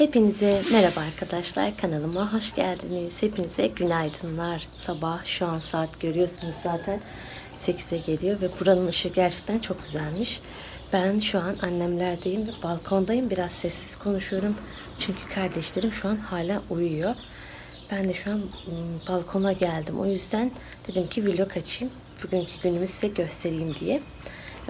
Hepinize merhaba arkadaşlar. Kanalıma hoş geldiniz. Hepinize günaydınlar. Sabah şu an saat görüyorsunuz zaten 8'e geliyor ve buranın ışığı gerçekten çok güzelmiş. Ben şu an annemlerdeyim ve balkondayım. Biraz sessiz konuşuyorum. Çünkü kardeşlerim şu an hala uyuyor. Ben de şu an ım, balkona geldim. O yüzden dedim ki vlog açayım. Bugünkü günümü size göstereyim diye.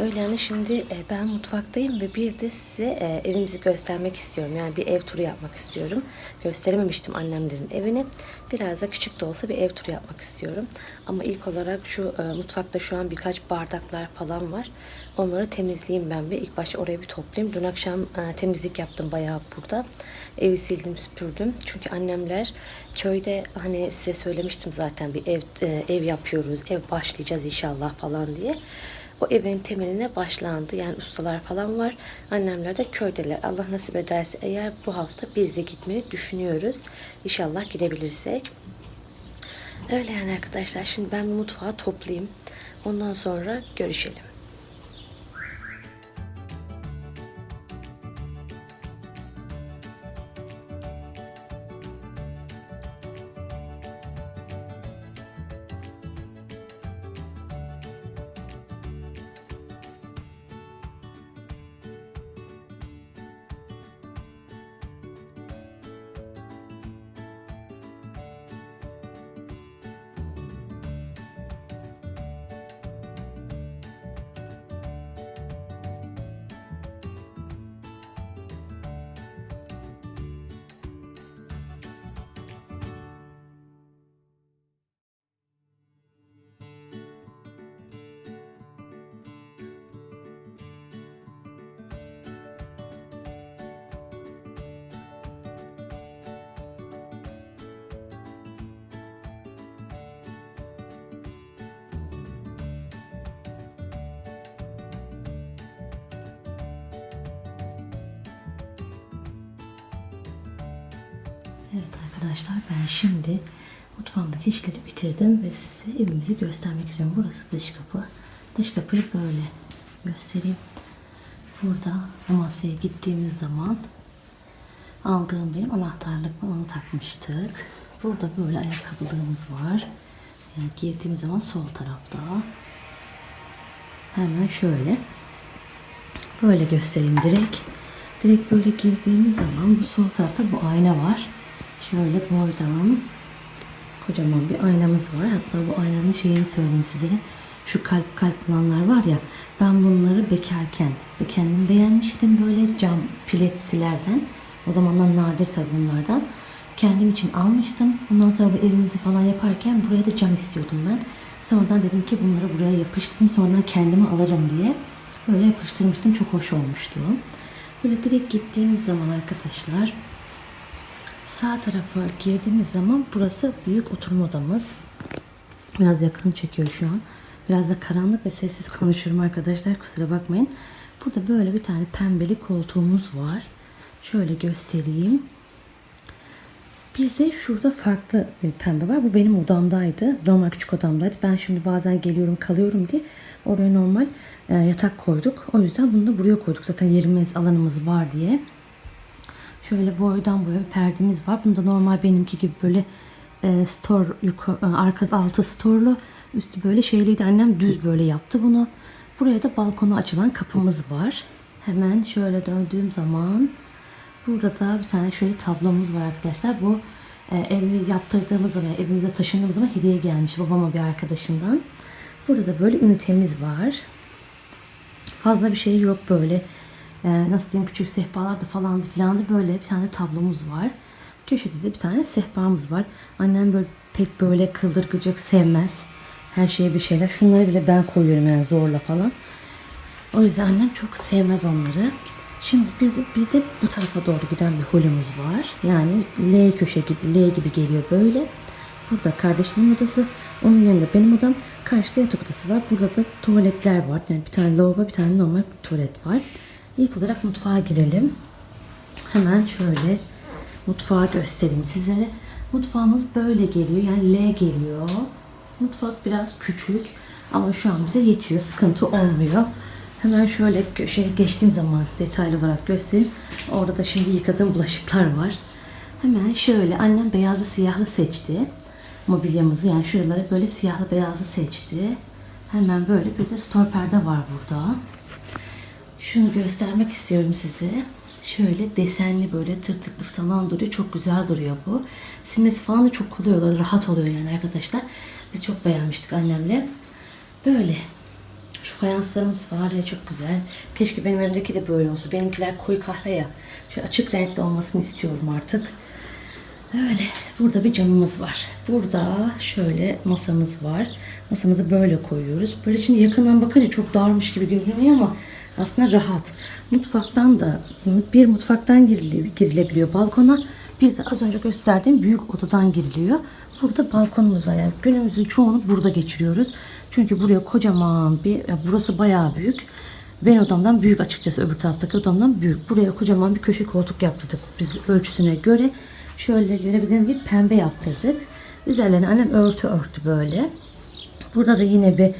Öyle yani şimdi e, ben mutfaktayım ve bir de size e, evimizi göstermek istiyorum. Yani bir ev turu yapmak istiyorum. Gösterememiştim annemlerin evini. Biraz da küçük de olsa bir ev turu yapmak istiyorum. Ama ilk olarak şu e, mutfakta şu an birkaç bardaklar falan var. Onları temizleyeyim ben bir. İlk başta orayı bir toplayayım. Dün akşam temizlik yaptım bayağı burada. Evi sildim, süpürdüm. Çünkü annemler köyde hani size söylemiştim zaten bir ev ev yapıyoruz. Ev başlayacağız inşallah falan diye. O evin temeline başlandı. Yani ustalar falan var. Annemler de köydeler. Allah nasip ederse eğer bu hafta biz de gitmeyi düşünüyoruz. İnşallah gidebilirsek. Öyle yani arkadaşlar. Şimdi ben mutfağı toplayayım. Ondan sonra görüşelim. Evet arkadaşlar ben şimdi mutfağımdaki işleri bitirdim ve size evimizi göstermek istiyorum. Burası dış kapı. Dış kapıyı böyle göstereyim. Burada Amasya'ya gittiğimiz zaman aldığım benim anahtarlık var. Onu takmıştık. Burada böyle ayakkabılığımız var. Yani girdiğimiz zaman sol tarafta. Hemen şöyle. Böyle göstereyim direkt. Direkt böyle girdiğimiz zaman bu sol tarafta bu ayna var. Şöyle boydan kocaman bir aynamız var. Hatta bu aynanın şeyini söyleyeyim size. Şu kalp kalp olanlar var ya ben bunları bekarken kendim beğenmiştim böyle cam pilepsilerden. O zamanlar nadir tabii bunlardan. Kendim için almıştım. Ondan sonra bu evimizi falan yaparken buraya da cam istiyordum ben. Sonradan dedim ki bunları buraya yapıştırdım. Sonradan kendime alırım diye. Böyle yapıştırmıştım. Çok hoş olmuştu. Böyle direkt gittiğimiz zaman arkadaşlar Sağ tarafa girdiğimiz zaman burası büyük oturma odamız. Biraz yakın çekiyor şu an. Biraz da karanlık ve sessiz konuşuyorum arkadaşlar. Kusura bakmayın. Burada böyle bir tane pembeli koltuğumuz var. Şöyle göstereyim. Bir de şurada farklı bir pembe var. Bu benim odamdaydı. Normal küçük odamdaydı. Ben şimdi bazen geliyorum kalıyorum diye oraya normal e, yatak koyduk. O yüzden bunu da buraya koyduk. Zaten yerimiz alanımız var diye. Şöyle boydan boya perdemiz var. Bunda normal benimki gibi böyle e, store yukarı, e, arkası altı storlu üstü böyle şeyliydi. Annem düz böyle yaptı bunu. Buraya da balkona açılan kapımız var. Hemen şöyle döndüğüm zaman burada da bir tane şöyle tablomuz var arkadaşlar. Bu e, evi yaptırdığımız zaman, evimize taşındığımız zaman hediye gelmiş babama bir arkadaşından. Burada da böyle ünitemiz var. Fazla bir şey yok böyle e, nasıl diyeyim küçük sehpalarda falandı filandı böyle bir tane tablomuz var. Köşede de bir tane sehpamız var. Annem böyle pek böyle kıldırgıcık sevmez. Her şeye bir şeyler. Şunları bile ben koyuyorum yani zorla falan. O yüzden annem çok sevmez onları. Şimdi bir de, bir de bu tarafa doğru giden bir holümüz var. Yani L köşe gibi, L gibi geliyor böyle. Burada kardeşimin odası. Onun yanında benim odam. Karşıda yatak odası var. Burada da tuvaletler var. Yani bir tane lavabo, bir tane normal tuvalet var. İlk olarak mutfağa girelim. Hemen şöyle mutfağı göstereyim sizlere. Mutfağımız böyle geliyor. Yani L geliyor. Mutfak biraz küçük ama şu an bize yetiyor. Sıkıntı olmuyor. Hemen şöyle köşeye geçtiğim zaman detaylı olarak göstereyim. Orada da şimdi yıkadığım bulaşıklar var. Hemen şöyle annem beyazlı siyahlı seçti. Mobilyamızı yani şuraları böyle siyahlı beyazlı seçti. Hemen böyle bir de store perde var burada. Şunu göstermek istiyorum size. Şöyle desenli böyle tırtıklı falan duruyor. Çok güzel duruyor bu. Silmesi falan da çok kolay oluyor. Rahat oluyor yani arkadaşlar. Biz çok beğenmiştik annemle. Böyle. Şu fayanslarımız var ya çok güzel. Keşke benim evimdeki de böyle olsa. Benimkiler koyu kahve ya. Şu açık renkli olmasını istiyorum artık. Öyle. Burada bir camımız var. Burada şöyle masamız var. Masamızı böyle koyuyoruz. Böyle şimdi yakından bakınca çok darmış gibi görünüyor ama aslında rahat. Mutfaktan da bir mutfaktan giriliyor, girilebiliyor balkona. Bir de az önce gösterdiğim büyük odadan giriliyor. Burada balkonumuz var. Yani günümüzün çoğunu burada geçiriyoruz. Çünkü buraya kocaman bir, burası bayağı büyük. Benim odamdan büyük açıkçası öbür taraftaki odamdan büyük. Buraya kocaman bir köşe koltuk yaptırdık biz ölçüsüne göre. Şöyle görebildiğiniz gibi pembe yaptırdık. Üzerlerine annem örtü örtü böyle. Burada da yine bir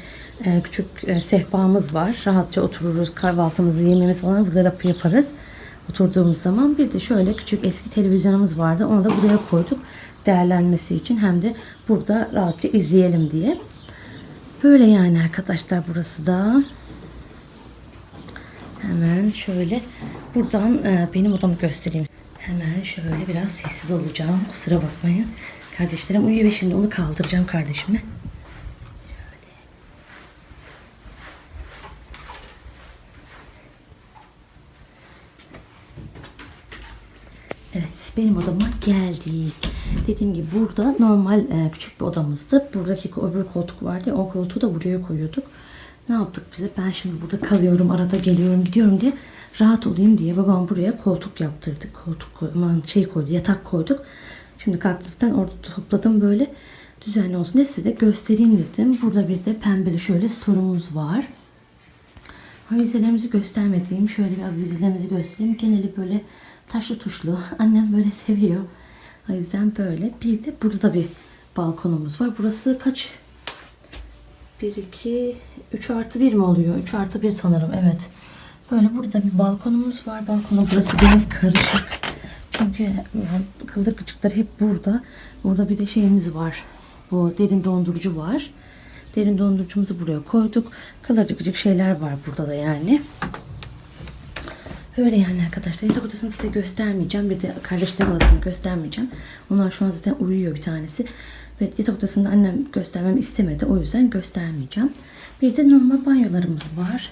küçük e, sehpamız var. Rahatça otururuz, kahvaltımızı, yemeğimizi falan burada da yaparız. Oturduğumuz zaman bir de şöyle küçük eski televizyonumuz vardı. Onu da buraya koyduk değerlenmesi için hem de burada rahatça izleyelim diye. Böyle yani arkadaşlar burası da. Hemen şöyle buradan e, benim odamı göstereyim. Hemen şöyle biraz sessiz olacağım. Kusura bakmayın. Kardeşlerim uyuyor ve şimdi onu kaldıracağım kardeşime. Evet benim odama geldik. Dediğim gibi burada normal e, küçük bir odamızdı. Buradaki öbür koltuk vardı o koltuğu da buraya koyuyorduk. Ne yaptık biz de ben şimdi burada kalıyorum arada geliyorum gidiyorum diye rahat olayım diye babam buraya koltuk yaptırdık. Koltuk koy- aman şey koydu yatak koyduk. Şimdi kalktıktan orada topladım böyle düzenli olsun diye size de göstereyim dedim. Burada bir de pembeli şöyle storumuz var. Avizelerimizi göstermediğim şöyle bir avizelerimizi göstereyim. Geneli böyle taşlı tuşlu. Annem böyle seviyor. O yüzden böyle. Bir de burada bir balkonumuz var. Burası kaç? 1, 2, 3 artı 1 mi oluyor? 3 artı 1 sanırım. Evet. Böyle burada bir balkonumuz var. Balkonun burası biraz karışık. Çünkü kıldır kıçıkları hep burada. Burada bir de şeyimiz var. Bu derin dondurucu var. Derin dondurucumuzu buraya koyduk. Kıvırcık şeyler var burada da yani. Öyle yani arkadaşlar. Yatak odasını size göstermeyeceğim. Bir de kardeşlerim odasını göstermeyeceğim. Onlar şu an zaten uyuyor bir tanesi. Ve yatak odasını annem göstermemi istemedi. O yüzden göstermeyeceğim. Bir de normal banyolarımız var.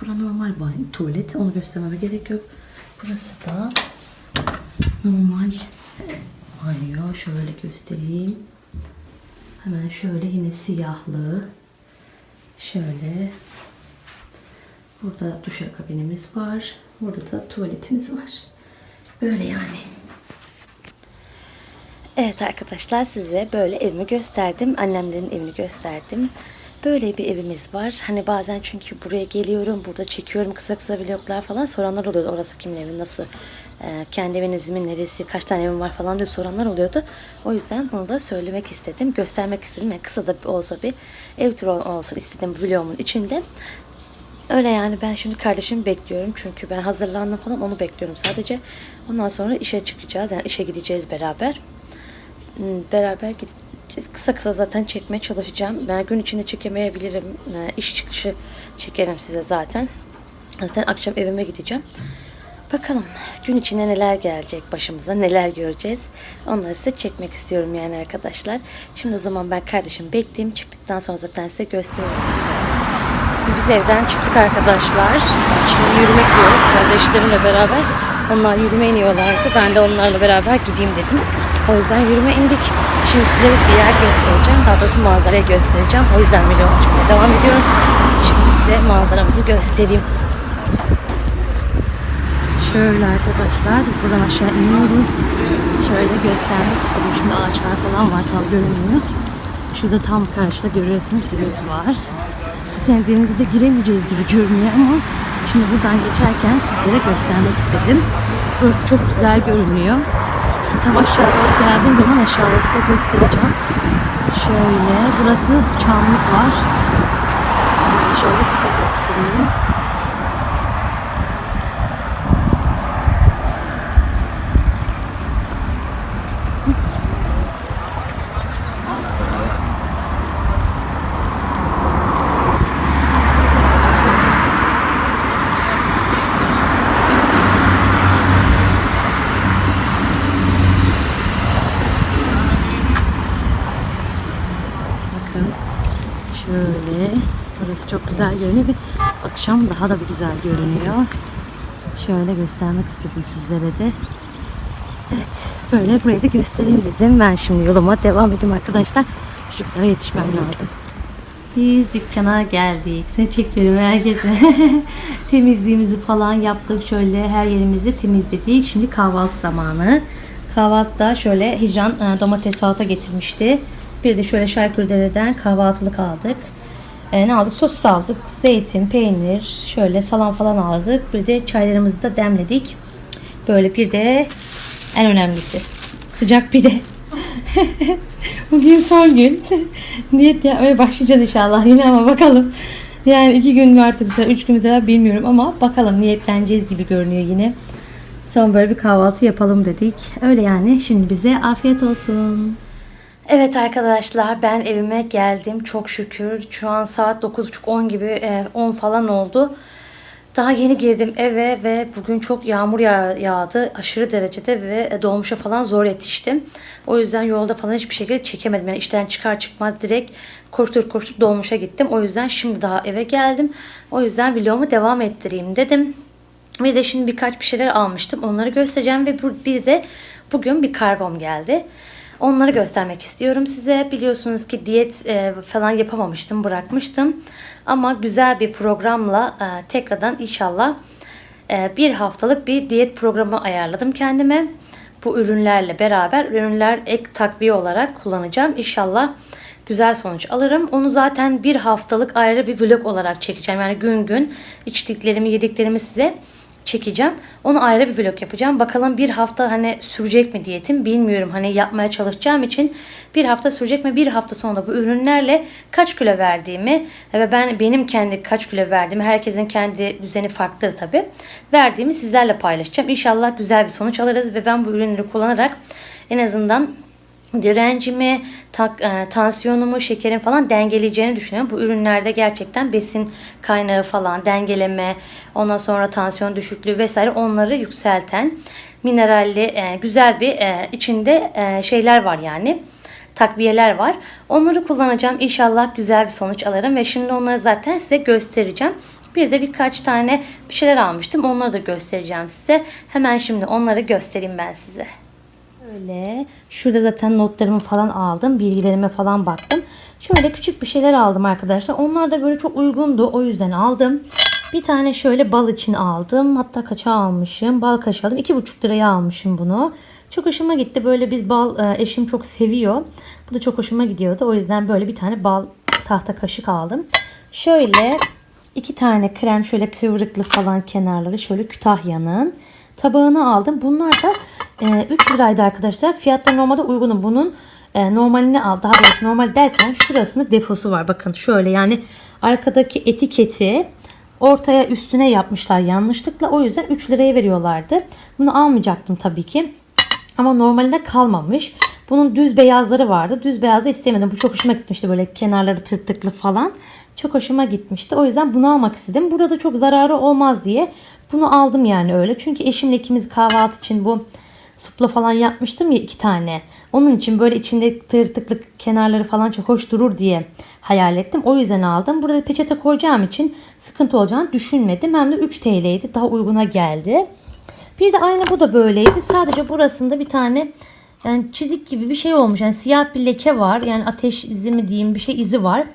Bura normal banyo, tuvalet. Onu göstermeme gerek yok. Burası da normal banyo. Şöyle göstereyim. Hemen şöyle yine siyahlı. Şöyle. Burada duşakabinimiz var. Burada da tuvaletimiz var. Böyle yani. Evet arkadaşlar size böyle evimi gösterdim. Annemlerin evini gösterdim. Böyle bir evimiz var. Hani bazen çünkü buraya geliyorum, burada çekiyorum kısa kısa vloglar falan soranlar oluyordu. Orası kimin evi, nasıl, e, kendi eviniz mi, neresi, kaç tane evim var falan diye soranlar oluyordu. O yüzden bunu da söylemek istedim, göstermek istedim. Yani kısa da olsa bir ev turu olsun istedim vlogumun içinde. Öyle yani ben şimdi kardeşimi bekliyorum. Çünkü ben hazırlandım falan onu bekliyorum sadece. Ondan sonra işe çıkacağız. Yani işe gideceğiz beraber. Hmm, Beraber gideceğiz. Kısa kısa zaten çekmeye çalışacağım. Ben gün içinde çekemeyebilirim. Ee, İş çıkışı çekerim size zaten. Zaten akşam evime gideceğim. Bakalım gün içinde neler gelecek başımıza, neler göreceğiz. Onları size çekmek istiyorum yani arkadaşlar. Şimdi o zaman ben kardeşimi bekleyeyim. Çıktıktan sonra zaten size gösteririm. Biz evden çıktık arkadaşlar. Şimdi yürümek diyoruz kardeşlerimle beraber. Onlar yürüme iniyorlardı. Ben de onlarla beraber gideyim dedim. O yüzden yürüme indik. Şimdi size bir yer göstereceğim. Daha doğrusu manzarayı göstereceğim. O yüzden video açmaya devam ediyorum. Şimdi size manzaramızı göstereyim. Şöyle arkadaşlar biz buradan aşağı iniyoruz. Şöyle göstermek istedim. Şimdi ağaçlar falan var tam görünmüyor. Şurada tam karşıda görüyorsunuz deniz var. Bu sene denize de giremeyeceğiz gibi görünüyor ama şimdi buradan geçerken sizlere göstermek istedim. Burası çok güzel görünüyor. Tam aşağı doğru geldiğim zaman aşağıda size göstereceğim. Şöyle burası çamlık var. Şöyle size göstereyim. Bakın şöyle burası çok güzel görünüyor ve akşam daha da bir güzel görünüyor. Şöyle göstermek istedim sizlere de. Evet böyle burayı da göstereyim dedim. Ben şimdi yoluma devam edeyim arkadaşlar. Çocuklara yetişmem lazım. Biz dükkana geldik. Seni çekiyorum herkese. Temizliğimizi falan yaptık. Şöyle her yerimizi temizledik. Şimdi kahvaltı zamanı. Kahvaltıda şöyle hicran e, domates salata getirmişti. Bir de şöyle şarkürdele'den kahvaltılık aldık. E, ne aldık? Sos aldık. Zeytin, peynir, şöyle salam falan aldık. Bir de çaylarımızı da demledik. Böyle bir de en önemlisi sıcak pide. Bugün son gün. Niyet ya öyle başlayacağız inşallah yine ama bakalım. Yani iki gün mü artık sonra üç gün mü sonra bilmiyorum ama bakalım niyetleneceğiz gibi görünüyor yine. Son böyle bir kahvaltı yapalım dedik. Öyle yani. Şimdi bize afiyet olsun. Evet arkadaşlar ben evime geldim çok şükür. Şu an saat 9.30-10 gibi e, 10 falan oldu. Daha yeni girdim eve ve bugün çok yağmur yağ- yağdı aşırı derecede ve dolmuşa falan zor yetiştim. O yüzden yolda falan hiçbir şekilde çekemedim. Yani işten çıkar çıkmaz direkt koştur koştur dolmuşa gittim. O yüzden şimdi daha eve geldim. O yüzden vlogumu devam ettireyim dedim. Bir de şimdi birkaç bir şeyler almıştım. Onları göstereceğim ve bir de bugün bir kargom geldi. Onları göstermek istiyorum size. Biliyorsunuz ki diyet e, falan yapamamıştım, bırakmıştım. Ama güzel bir programla e, tekrardan inşallah e, bir haftalık bir diyet programı ayarladım kendime. Bu ürünlerle beraber ürünler ek takviye olarak kullanacağım. İnşallah güzel sonuç alırım. Onu zaten bir haftalık ayrı bir vlog olarak çekeceğim. Yani gün gün içtiklerimi, yediklerimi size çekeceğim. Onu ayrı bir vlog yapacağım. Bakalım bir hafta hani sürecek mi diyetim bilmiyorum. Hani yapmaya çalışacağım için bir hafta sürecek mi? Bir hafta sonra bu ürünlerle kaç kilo verdiğimi ve ben benim kendi kaç kilo verdiğimi herkesin kendi düzeni farklıdır tabi. Verdiğimi sizlerle paylaşacağım. İnşallah güzel bir sonuç alırız ve ben bu ürünleri kullanarak en azından direncimi, tak, e, tansiyonumu, şekerim falan dengeleyeceğini düşünüyorum. Bu ürünlerde gerçekten besin kaynağı falan dengeleme, ondan sonra tansiyon düşüklüğü vesaire onları yükselten mineralli e, güzel bir e, içinde e, şeyler var yani takviyeler var. Onları kullanacağım. İnşallah güzel bir sonuç alırım ve şimdi onları zaten size göstereceğim. Bir de birkaç tane bir şeyler almıştım. Onları da göstereceğim size. Hemen şimdi onları göstereyim ben size. Öyle. Şurada zaten notlarımı falan aldım. Bilgilerime falan baktım. Şöyle küçük bir şeyler aldım arkadaşlar. Onlar da böyle çok uygundu. O yüzden aldım. Bir tane şöyle bal için aldım. Hatta kaça almışım? Bal kaşığı aldım. 2,5 liraya almışım bunu. Çok hoşuma gitti. Böyle biz bal e, eşim çok seviyor. Bu da çok hoşuma gidiyordu. O yüzden böyle bir tane bal tahta kaşık aldım. Şöyle iki tane krem şöyle kıvrıklı falan kenarları şöyle Kütahya'nın tabağını aldım. Bunlar da e, 3 liraydı arkadaşlar. Fiyatları normalde uygunum. Bunun e, normalini al. Daha doğrusu normal derken şurasında defosu var. Bakın şöyle yani arkadaki etiketi ortaya üstüne yapmışlar yanlışlıkla. O yüzden 3 liraya veriyorlardı. Bunu almayacaktım tabii ki. Ama normalde kalmamış. Bunun düz beyazları vardı. Düz beyazı istemedim. Bu çok hoşuma gitmişti. Böyle kenarları tırtıklı falan. Çok hoşuma gitmişti. O yüzden bunu almak istedim. Burada da çok zararı olmaz diye bunu aldım yani öyle. Çünkü eşimle ikimiz kahvaltı için bu supla falan yapmıştım ya iki tane. Onun için böyle içinde tırtıklı kenarları falan çok hoş durur diye hayal ettim. O yüzden aldım. Burada peçete koyacağım için sıkıntı olacağını düşünmedim. Hem de 3 TL'ydi. Daha uyguna geldi. Bir de aynı bu da böyleydi. Sadece burasında bir tane yani çizik gibi bir şey olmuş. Yani siyah bir leke var. Yani ateş izi mi diyeyim bir şey izi var.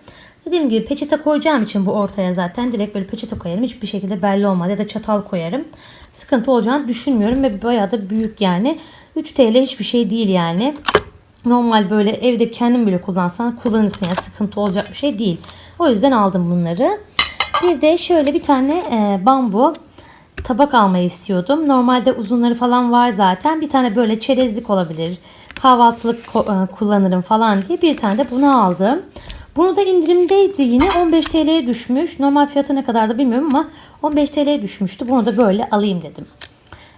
Dediğim gibi peçete koyacağım için bu ortaya zaten direkt böyle peçete koyarım. Hiçbir şekilde belli olmaz. Ya da çatal koyarım. Sıkıntı olacağını düşünmüyorum ve bayağı da büyük yani. 3 TL hiçbir şey değil yani. Normal böyle evde kendin bile kullansan kullanırsın yani sıkıntı olacak bir şey değil. O yüzden aldım bunları. Bir de şöyle bir tane e, bambu tabak almayı istiyordum. Normalde uzunları falan var zaten. Bir tane böyle çerezlik olabilir. Kahvaltılık e, kullanırım falan diye bir tane de bunu aldım. Bunu da indirimdeydi yine 15 TL'ye düşmüş. Normal fiyatı ne kadar da bilmiyorum ama 15 TL'ye düşmüştü. Bunu da böyle alayım dedim.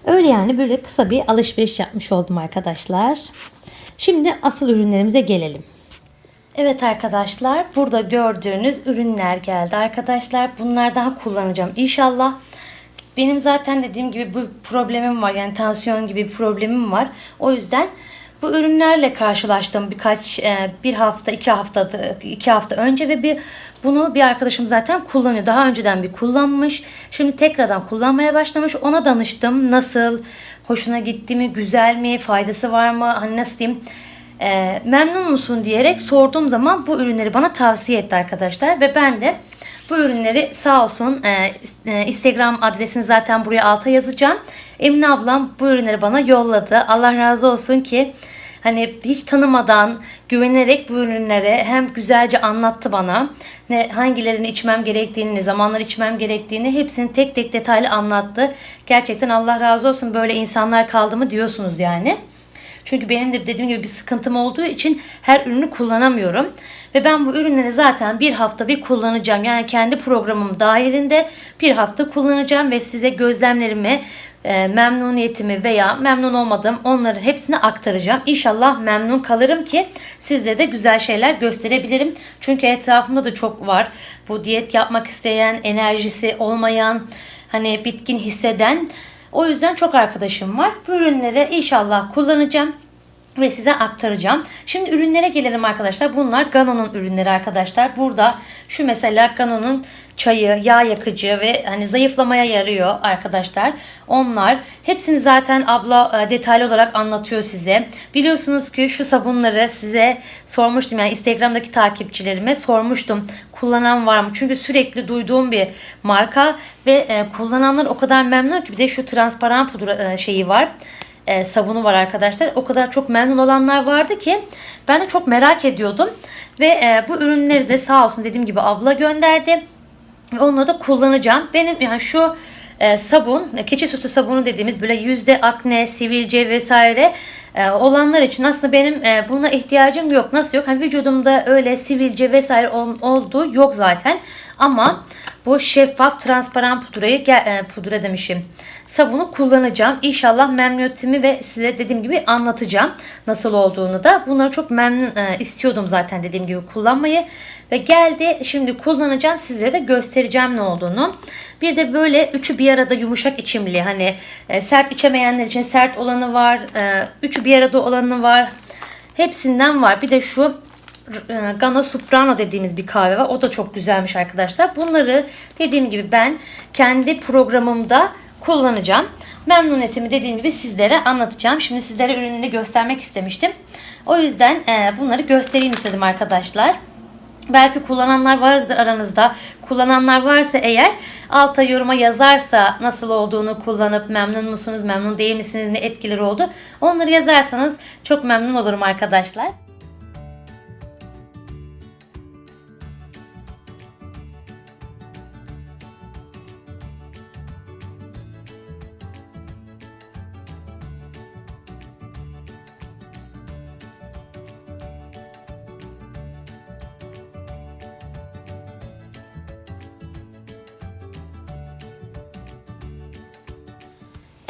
Öyle yani böyle kısa bir alışveriş yapmış oldum arkadaşlar. Şimdi asıl ürünlerimize gelelim. Evet arkadaşlar burada gördüğünüz ürünler geldi arkadaşlar. Bunlar daha kullanacağım inşallah. Benim zaten dediğim gibi bu problemim var. Yani tansiyon gibi bir problemim var. O yüzden bu ürünlerle karşılaştım birkaç e, bir hafta iki hafta iki hafta önce ve bir bunu bir arkadaşım zaten kullanıyor. Daha önceden bir kullanmış. Şimdi tekrardan kullanmaya başlamış. Ona danıştım. Nasıl? Hoşuna gitti mi? Güzel mi? Faydası var mı? Hani nasıl diyeyim? E, memnun musun diyerek sorduğum zaman bu ürünleri bana tavsiye etti arkadaşlar ve ben de bu ürünleri sağ olsun e, e, Instagram adresini zaten buraya alta yazacağım. Emine ablam bu ürünleri bana yolladı. Allah razı olsun ki hani hiç tanımadan güvenerek bu ürünleri hem güzelce anlattı bana. Ne hangilerini içmem gerektiğini, ne zamanlar içmem gerektiğini hepsini tek tek detaylı anlattı. Gerçekten Allah razı olsun böyle insanlar kaldı mı diyorsunuz yani. Çünkü benim de dediğim gibi bir sıkıntım olduğu için her ürünü kullanamıyorum. Ve ben bu ürünleri zaten bir hafta bir kullanacağım. Yani kendi programım dahilinde bir hafta kullanacağım ve size gözlemlerimi, e, memnuniyetimi veya memnun olmadığım onları hepsini aktaracağım. İnşallah memnun kalırım ki sizlere de güzel şeyler gösterebilirim. Çünkü etrafımda da çok var. Bu diyet yapmak isteyen, enerjisi olmayan, hani bitkin hisseden o yüzden çok arkadaşım var. Bu ürünleri inşallah kullanacağım ve size aktaracağım. Şimdi ürünlere gelelim arkadaşlar. Bunlar Gano'nun ürünleri arkadaşlar. Burada şu mesela Gano'nun çayı, yağ yakıcı ve hani zayıflamaya yarıyor arkadaşlar. Onlar hepsini zaten abla e, detaylı olarak anlatıyor size. Biliyorsunuz ki şu sabunları size sormuştum yani Instagram'daki takipçilerime sormuştum. Kullanan var mı? Çünkü sürekli duyduğum bir marka ve e, kullananlar o kadar memnun ki bir de şu transparan pudra e, şeyi var e, sabunu var arkadaşlar. O kadar çok memnun olanlar vardı ki ben de çok merak ediyordum. Ve e, bu ürünleri de sağ olsun dediğim gibi abla gönderdi. Ve onları da kullanacağım. Benim yani şu e, sabun, e, keçi sütü sabunu dediğimiz böyle yüzde akne, sivilce vesaire e, olanlar için aslında benim e, buna ihtiyacım yok. Nasıl yok? Hani vücudumda öyle sivilce vesaire ol, olduğu yok zaten. Ama bu şeffaf transparan pudrayı e, pudra demişim. Sabunu kullanacağım. İnşallah memnuniyetimi ve size dediğim gibi anlatacağım nasıl olduğunu da. Bunları çok memnun e, istiyordum zaten dediğim gibi kullanmayı. Ve geldi şimdi kullanacağım size de göstereceğim ne olduğunu. Bir de böyle üçü bir arada yumuşak içimli hani e, sert içemeyenler için sert olanı var. E, üçü bir arada olanı var. Hepsinden var. Bir de şu e, Gano Soprano dediğimiz bir kahve var. O da çok güzelmiş arkadaşlar. Bunları dediğim gibi ben kendi programımda kullanacağım. Memnuniyetimi dediğim gibi sizlere anlatacağım. Şimdi sizlere ürününü göstermek istemiştim. O yüzden e, bunları göstereyim istedim arkadaşlar. Belki kullananlar vardır aranızda. Kullananlar varsa eğer alta yoruma yazarsa nasıl olduğunu kullanıp memnun musunuz, memnun değil misiniz, ne etkileri oldu. Onları yazarsanız çok memnun olurum arkadaşlar.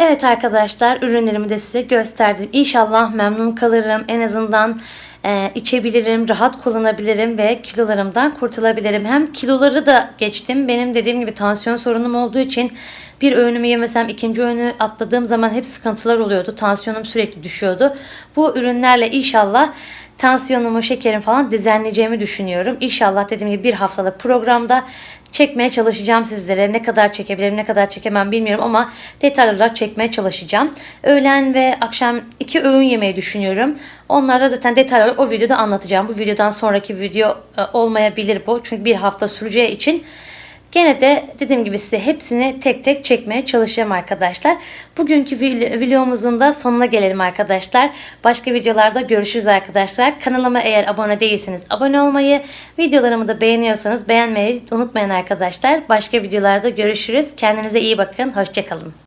Evet arkadaşlar ürünlerimi de size gösterdim. İnşallah memnun kalırım. En azından e, içebilirim, rahat kullanabilirim ve kilolarımdan kurtulabilirim. Hem kiloları da geçtim. Benim dediğim gibi tansiyon sorunum olduğu için bir öğünümü yemesem ikinci öğünü atladığım zaman hep sıkıntılar oluyordu. Tansiyonum sürekli düşüyordu. Bu ürünlerle inşallah tansiyonumu, şekerim falan düzenleyeceğimi düşünüyorum. İnşallah dediğim gibi bir haftalık programda çekmeye çalışacağım sizlere. Ne kadar çekebilirim, ne kadar çekemem bilmiyorum ama detaylı olarak çekmeye çalışacağım. Öğlen ve akşam iki öğün yemeyi düşünüyorum. Onlara zaten detaylı olarak o videoda anlatacağım. Bu videodan sonraki video e, olmayabilir bu. Çünkü bir hafta süreceği için Gene de dediğim gibi size hepsini tek tek çekmeye çalışacağım arkadaşlar. Bugünkü vi- videomuzun da sonuna gelelim arkadaşlar. Başka videolarda görüşürüz arkadaşlar. Kanalıma eğer abone değilseniz abone olmayı, videolarımı da beğeniyorsanız beğenmeyi unutmayın arkadaşlar. Başka videolarda görüşürüz. Kendinize iyi bakın. Hoşçakalın.